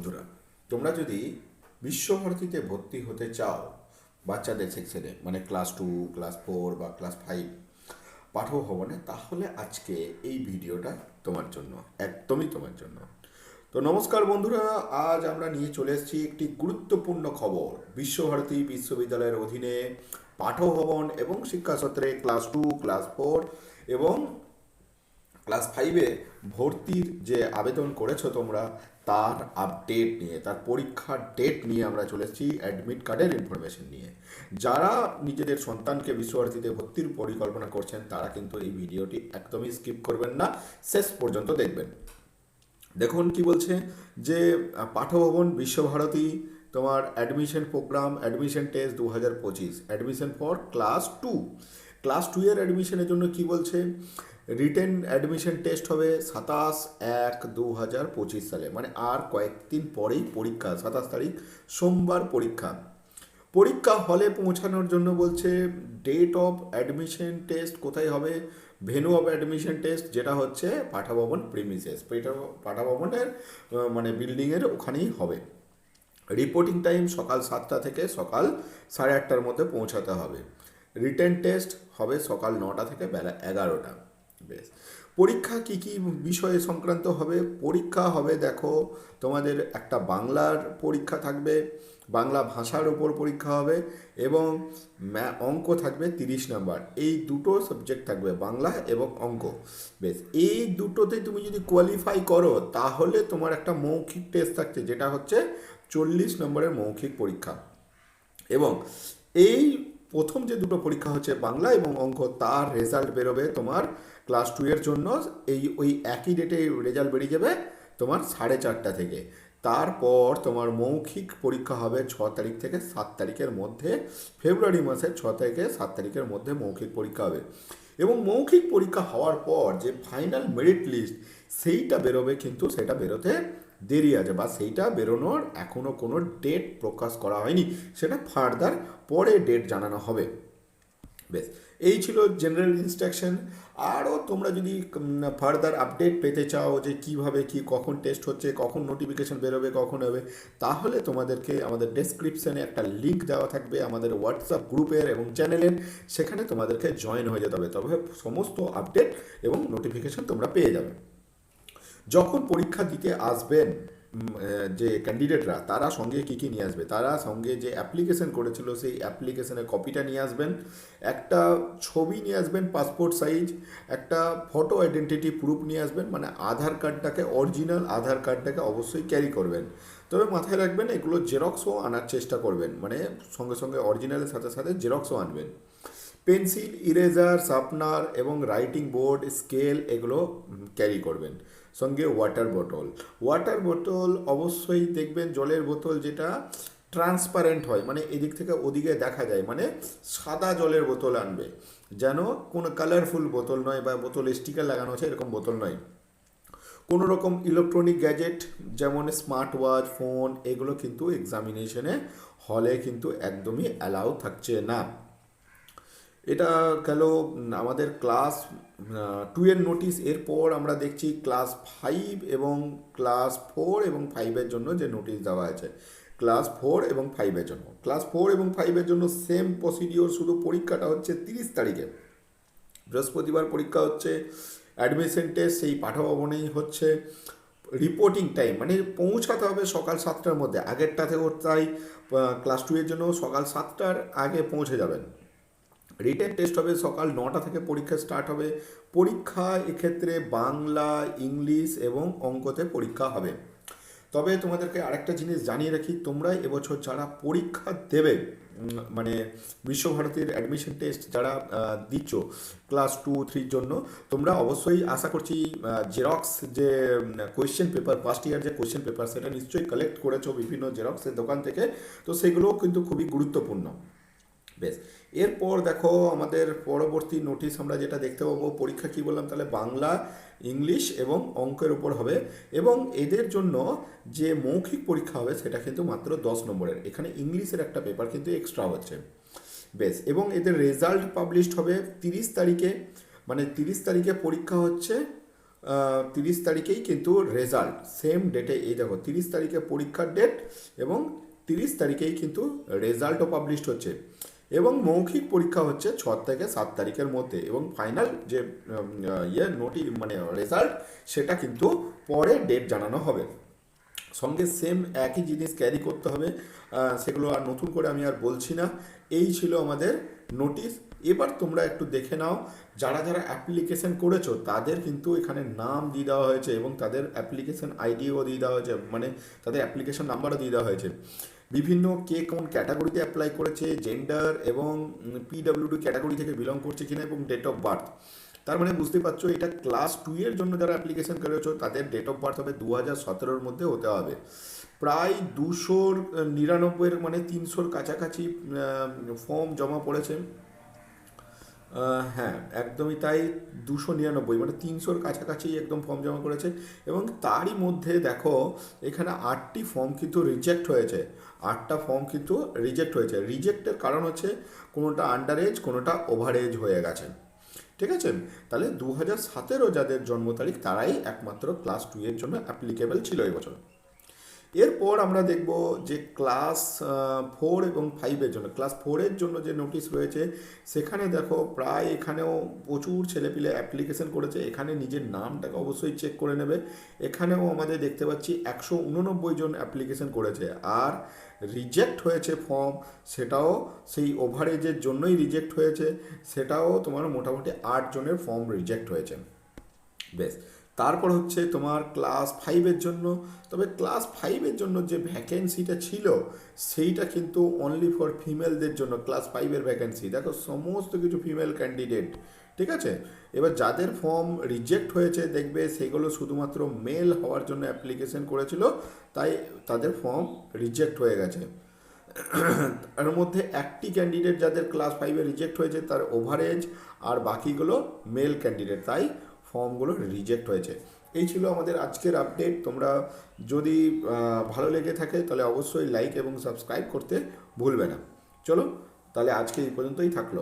বন্ধুরা, তোমরা যদি বিশ্বভারতীতে ভর্তি হতে চাও, বাচ্চাদের সেকশনে মানে ক্লাস টু ক্লাস ফোর বা ক্লাস ফাইভ পাঠক ভবনে, তাহলে আজকে এই ভিডিওটা তোমার জন্য, একদমই তোমার জন্য। তো নমস্কার বন্ধুরা, আজ আমরা নিয়ে চলে এসেছি একটি গুরুত্বপূর্ণ খবর। বিশ্বভারতী বিশ্ববিদ্যালয়ের অধীনে পাঠভবন এবং শিক্ষাসত্রে ক্লাস টু ক্লাস ফোর এবং ক্লাস ফাইভে ভর্তির যে আবেদন করেছ তোমরা, তার আপডেট নিয়ে, তার পরীক্ষার ডেট নিয়ে আমরা চলে এসেছি অ্যাডমিট কার্ডের ইনফরমেশন নিয়ে। যারা নিজেদের সন্তানকে বিশ্বভারতীতে ভর্তির পরিকল্পনা করছেন, তারা কিন্তু এই ভিডিওটি একদমই স্কিপ করবেন না, শেষ পর্যন্ত দেখবেন। দেখুন কি বলছে যে, পাঠভবন বিশ্বভারতী, তোমার অ্যাডমিশন প্রোগ্রাম অ্যাডমিশন টেস্ট দু হাজার পঁচিশ admission for class two class two এর অ্যাডমিশনের জন্য কি বলছে? রিটেন অ্যাডমিশন টেস্ট হবে সাতাশ এক দু হাজার পঁচিশ সালে। মানে আর কয়েকদিন পরেই পরীক্ষা, সাতাশ তারিখ, সোমবার পরীক্ষা। পরীক্ষা হলে পৌঁছানোর জন্য বলছে ডেট অফ অ্যাডমিশন টেস্ট কোথায় হবে? ভেনু অফ অ্যাডমিশন টেস্ট যেটা হচ্ছে পাঠাভবন প্রিমিসেস পাঠাভবনের মানে বিল্ডিংয়ের ওখানেই হবে। রিপোর্টিং টাইম সকাল সাতটা থেকে সকাল সাড়ে আটটার মধ্যে পৌঁছাতে হবে। রিটেন টেস্ট হবে সকাল নটা থেকে বেলা এগারোটা। বেশ। পরীক্ষা কি কি বিষয়ে সংক্রান্ত হবে? পরীক্ষা হবে, দেখো, তোমাদের একটা বাংলার পরীক্ষা থাকবে, বাংলা ভাষার ওপর পরীক্ষা হবে এবং অঙ্ক থাকবে তিরিশ নাম্বার। এই দুটো সাবজেক্ট থাকবে, বাংলা এবং অঙ্ক। বেশ, এই দুটোতে তুমি যদি কোয়ালিফাই করো, তাহলে তোমার একটা মৌখিক টেস্ট থাকছে, যেটা হচ্ছে চল্লিশ নম্বরের মৌখিক পরীক্ষা। এবং এই প্রথম যে দুটো পরীক্ষা হচ্ছে বাংলা এবং অঙ্ক, তার রেজাল্ট বেরোবে তোমার ক্লাস টু এর জন্য। এই, ওই একই ডেটে রেজাল্ট বেরিয়ে যাবে তোমার সাড়ে চারটা থেকে। তারপর তোমার মৌখিক পরীক্ষা হবে ছ তারিখ থেকে সাত তারিখের মধ্যে। ফেব্রুয়ারি মাসের ছ থেকে সাত তারিখের মধ্যে মৌখিক পরীক্ষা হবে। এবং মৌখিক পরীক্ষা হওয়ার পর যে ফাইনাল মেরিট লিস্ট সেইটা বেরোবে কিন্তু সেটা বেরোতে দেরি আছে বা সেইটা বেরোনোর এখনও কোনো ডেট প্রকাশ করা হয়নি। সেটা ফার্দার পরে ডেট জানানো হবে। বেশ, এই ছিল জেনারেল ইনস্ট্রাকশন আরও তোমরা যদি ফার্দার আপডেট পেতে চাও যে কীভাবে কি, কখন টেস্ট হচ্ছে, কখন নোটিফিকেশান বেরোবে, কখন হবে, তাহলে তোমাদেরকে আমাদের ডেসক্রিপশানে একটা লিঙ্ক দেওয়া থাকবে আমাদের হোয়াটসঅ্যাপ গ্রুপের এবং চ্যানেলের সেখানে তোমাদেরকে জয়েন হয়ে যেতে হবে। তবে সমস্ত আপডেট এবং নোটিফিকেশান তোমরা পেয়ে যাবে। যখন পরীক্ষা দিতে আসবেন যে ক্যান্ডিডেটরা তারা সঙ্গে কি কি নিয়ে আসবে? তারা সঙ্গে যে অ্যাপ্লিকেশন করেছিল, সেই অ্যাপ্লিকেশনের কপিটা নিয়ে আসবেন, একটা ছবি নিয়ে আসবেন পাসপোর্ট সাইজ একটা ফটো আইডেন্টিটি প্রুফ নিয়ে আসবেন মানে আধার কার্ডটাকে অরিজিনাল আধার কার্ডটাকে অবশ্যই ক্যারি করবেন। তবে মাথায় রাখবেন, এগুলো জেরক্সও আনার চেষ্টা করবেন মানে সঙ্গে সঙ্গে অরিজিনালের সাথে সাথে জেরক্সও আনবেন। পেন্সিল ইরেজার শার্পনার এবং রাইটিং বোর্ড স্কেল এগুলো ক্যারি করবেন। সঙ্গে ওয়াটার বোতল ওয়াটার বোতল অবশ্যই দেখবেন জলের বোতল যেটা ট্রান্সপারেন্ট হয় মানে এদিক থেকে ওদিকে দেখা যায় মানে সাদা জলের বোতল আনবে। যেন কোনো কালারফুল বোতল নয় বা বোতলে স্টিকার লাগানো আছে, এরকম বোতল নয়। কোনো রকম ইলেকট্রনিক গ্যাজেট যেমন স্মার্ট ওয়াচ ফোন এগুলো কিন্তু এক্সামিনেশনে হলে কিন্তু একদমই অ্যালাউ থাকছে না। এটা গেল আমাদের ক্লাস টু এর নোটিশ এরপর আমরা দেখছি ক্লাস ফাইভ এবং ক্লাস ফোর এবং ফাইভের জন্য যে নোটিশ দেওয়া আছে ক্লাস ফোর এবং ফাইভের জন্য। ক্লাস ফোর এবং ফাইভের জন্য সেম প্রসিডিওর শুধু পরীক্ষাটা হচ্ছে তিরিশ তারিখে। বৃহস্পতিবার পরীক্ষা হচ্ছে অ্যাডমিশন টেস্ট সেই পাঠভবনেই হচ্ছে রিপোর্টিং টাইম মানে পৌঁছাতে হবে সকাল সাতটার মধ্যে। আগেরটাতেও তাই ক্লাস টু এর জন্য সকাল সাতটার আগে পৌঁছে যাবেন। রিটেন টেস্ট হবে, সকাল নটা থেকে পরীক্ষা স্টার্ট হবে। পরীক্ষা এক্ষেত্রে বাংলা, ইংলিশ এবং অঙ্কতে পরীক্ষা হবে। তবে তোমাদেরকে আরেকটা জিনিস জানিয়ে রাখি, তোমরা এবছর যারা পরীক্ষা দেবে মানে বিশ্বভারতীর অ্যাডমিশন টেস্ট যারা দিচ্ছ ক্লাস টু থ্রির জন্য, তোমরা অবশ্যই আশা করছি জেরক্স যে কোয়েশ্চেন পেপার ফার্স্ট ইয়ার যে কোয়েশ্চেন পেপার সেটা নিশ্চয়ই কালেক্ট করেছ বিভিন্ন জেরক্সের দোকান থেকে। তো সেগুলোও কিন্তু খুবই গুরুত্বপূর্ণ। বেশ। এরপর দেখো আমাদের পরবর্তী নোটিশ আমরা যেটা দেখতে পাবো, পরীক্ষা কি বললাম? তাহলে বাংলা, ইংলিশ এবং অঙ্কের উপর হবে এবং এদের জন্য যে মৌখিক পরীক্ষা হবে সেটা কিন্তু মাত্র দশ নম্বরের। এখানে ইংলিশের একটা পেপার কিন্তু এক্সট্রা হচ্ছে। বেশ, এবং এদের রেজাল্ট পাবলিশড হবে তিরিশ তারিখে। মানে তিরিশ তারিখে পরীক্ষা হচ্ছে তিরিশ তারিখেই কিন্তু রেজাল্ট সেম ডেটে এই দেখো, তিরিশ তারিখে পরীক্ষার ডেট এবং তিরিশ তারিখেই কিন্তু রেজাল্টও পাবলিশড হচ্ছে। এবং মৌখিক পরীক্ষা হচ্ছে ছ থেকে সাত তারিখের মধ্যে এবং ফাইনাল যে ইয়ে নোটি মানে রেজাল্ট সেটা কিন্তু পরে ডেট জানানো হবে। সঙ্গে সেম একই জিনিস ক্যারি করতে হবে। সেগুলো আর নতুন করে আমি আর বলছি না। এই ছিল আমাদের নোটিশ এবার তোমরা একটু দেখে নাও, যারা যারা অ্যাপ্লিকেশন করেছ, তাদের কিন্তু এখানে নাম দিয়ে দেওয়া হয়েছে এবং তাদের অ্যাপ্লিকেশন আইডিও দিয়ে দেওয়া হয়েছে মানে তাদের অ্যাপ্লিকেশন নাম্বারও দিয়ে দেওয়া হয়েছে। বিভিন্ন কে কোন ক্যাটাগরিতে অ্যাপ্লাই করেছে জেন্ডার এবং পিডাব্লিউডি ক্যাটাগরি থেকে বিলং করছে কিনা এবং ডেট অফ বার্থ তার মানে বুঝতে পারছ, এটা ক্লাস টু এর জন্য যারা অ্যাপ্লিকেশন করেছ, তাদের ডেট অফ বার্থ হবে দু হাজার সতেরোর মধ্যে হতে হবে। প্রায় দুশোর, নিরানব্বইয়ের মানে তিনশোর কাছাকাছি ফর্ম জমা পড়েছে। হ্যাঁ একদমই তাই দুশো নিরানব্বই মানে তিনশোর কাছাকাছি একদম ফর্ম জমা করেছে এবং তারই মধ্যে দেখো, এখানে আটটি ফর্ম কিন্তু রিজেক্ট হয়েছে। আটটা ফর্ম কিন্তু রিজেক্ট হয়েছে। রিজেক্টের কারণ হচ্ছে কোনোটা আন্ডার এজ কোনোটা ওভার এজ হয়ে গেছে। ঠিক আছে? তাহলে দু হাজার সতেরো যাদের জন্ম তারিখ, তারাই একমাত্র ক্লাস টু এর জন্য অ্যাপ্লিকেবল ছিল এবছর এরপর আমরা দেখব যে ক্লাস ফোর এবং ফাইভের জন্য, ক্লাস ফোরের জন্য যে নোটিশ রয়েছে, সেখানে দেখো প্রায় এখানেও প্রচুর ছেলেপিলে অ্যাপ্লিকেশন করেছে, এখানে নিজের নামটাকে অবশ্যই চেক করে নেবে। এখানেও আমাদের দেখতে পাচ্ছি একশো উননব্বই জন অ্যাপ্লিকেশন করেছে, আর রিজেক্ট হয়েছে ফর্ম সেটাও সেই ওভারেজের জন্যই রিজেক্ট হয়েছে, সেটাও তোমার মোটামুটি আট জনের ফর্ম রিজেক্ট হয়েছে। বেশ তারপর হচ্ছে তোমার ক্লাস ফাইভের জন্য, তবে ক্লাস ফাইভের জন্য যে ভ্যাকেন্সিটা ছিল, সেইটা কিন্তু অনলি ফর ফিমেলদের জন্য ক্লাস ফাইভের ভ্যাকেন্সি দেখো, সমস্ত কিছু ফিমেল ক্যান্ডিডেট ঠিক আছে? এবার যাদের ফর্ম রিজেক্ট হয়েছে, দেখবে সেগুলো শুধুমাত্র মেল হওয়ার জন্য অ্যাপ্লিকেশন করেছিল, তাই তাদের ফর্ম রিজেক্ট হয়ে গেছে। তার মধ্যে একটি ক্যান্ডিডেট যাদের ক্লাস ফাইভে রিজেক্ট হয়েছে, তার ওভারেজ আর বাকিগুলো মেল ক্যান্ডিডেট তাই ফর্মগুলো রিজেক্ট হয়েছে। এই ছিল আমাদের আজকের আপডেট তোমরা যদি ভালো লেগে থাকে তাহলে অবশ্যই লাইক এবং সাবস্ক্রাইব করতে ভুলবে না। চলো, তাহলে আজকে এই পর্যন্তই থাকল।